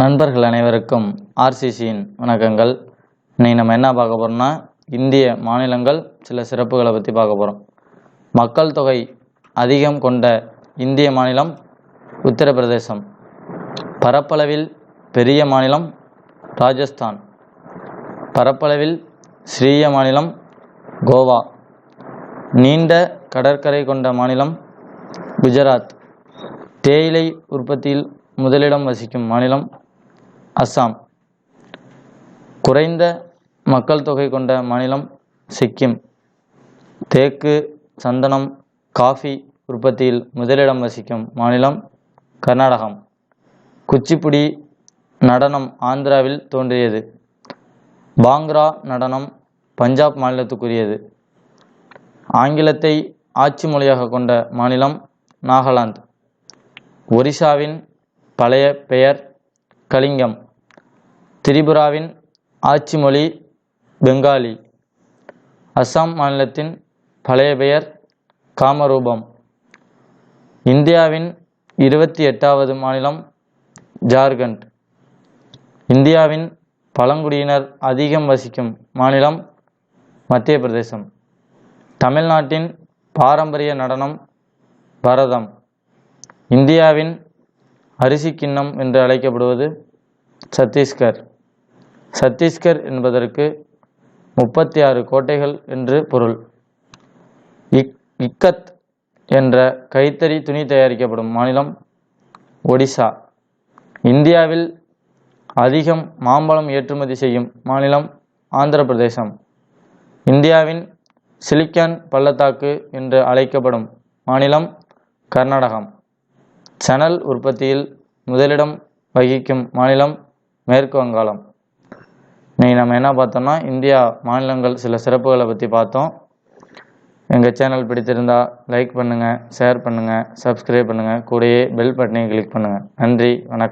நண்பர்கள் அனைவருக்கும் ஆர்சிசியின் வணக்கங்கள். இன்னைக்கு நம்ம என்ன பார்க்க போகிறோம்னா இந்திய மாநிலங்கள் சில சிறப்புகளை பற்றி பார்க்க போகிறோம் மக்கள் தொகை அதிகம் கொண்ட இந்திய மாநிலம் உத்தரப்பிரதேசம். பரப்பளவில் பெரிய மாநிலம் ராஜஸ்தான். பரப்பளவில் சிறிய மாநிலம் கோவா. நீண்ட கடற்கரை கொண்ட மாநிலம் குஜராத். தேயிலை உற்பத்தியில் முதலிடம் வசிக்கும் மாநிலம் அஸ்ஸாம். குறைந்த மக்கள் தொகை கொண்ட மாநிலம் சிக்கிம். தேக்கு சந்தனம் காஃபி உற்பத்தியில் முதலிடம் வசிக்கும் மாநிலம் கர்நாடகம். குச்சிப்புடி நடனம் ஆந்திராவில் தோன்றியது. பாங்க்ரா நடனம் பஞ்சாப் மாநிலத்துக்குரியது. ஆங்கிலத்தை ஆட்சி மொழியாக கொண்ட மாநிலம் நாகாலாந்து. ஒரிசாவின் பழைய பெயர் கலிங்கம். திரிபுராவின் ஆட்சி மொழி பெங்காலி. அஸ்ஸாம் மாநிலத்தின் பழைய பெயர் காமரூபம். இந்தியாவின் இருபத்தி எட்டாவது மாநிலம் ஜார்க்கண்ட். இந்தியாவின் பழங்குடியினர் அதிகம் வசிக்கும் மாநிலம் மத்திய பிரதேசம். தமிழ்நாட்டின் பாரம்பரிய நடனம் பரதம். இந்தியாவின் அரிசி கிண்ணம் என்று அழைக்கப்படுவது சத்தீஸ்கர். சத்தீஸ்கர் என்பதற்கு முப்பத்தி ஆறு கோட்டைகள் என்று பொருள். இக் இக்கத் என்ற கைத்தறி துணி தயாரிக்கப்படும் மாநிலம் ஒடிசா. இந்தியாவில் அதிகம் மாம்பழம் ஏற்றுமதி செய்யும் மாநிலம் ஆந்திர பிரதேசம் இந்தியாவின் சிலிக்கான் பள்ளத்தாக்கு என்று அழைக்கப்படும் மாநிலம் கர்நாடகம். சணல் உற்பத்தியில் முதலிடம் வகிக்கும் மாநிலம் மேற்கு வங்காளம். இன்னைக்கு நம்ம என்ன பார்த்தோம்னா இந்தியா மாநிலங்கள் சில சிறப்புகளை பற்றி பார்த்தோம். எங்கள் சேனல் பிடித்திருந்தா லைக் பண்ணுங்கள் ஷேர் பண்ணுங்கள் சப்ஸ்கிரைப் பண்ணுங்கள் கூடயே பெல் பட்டனையும் கிளிக் பண்ணுங்கள் நன்றி வணக்கம்.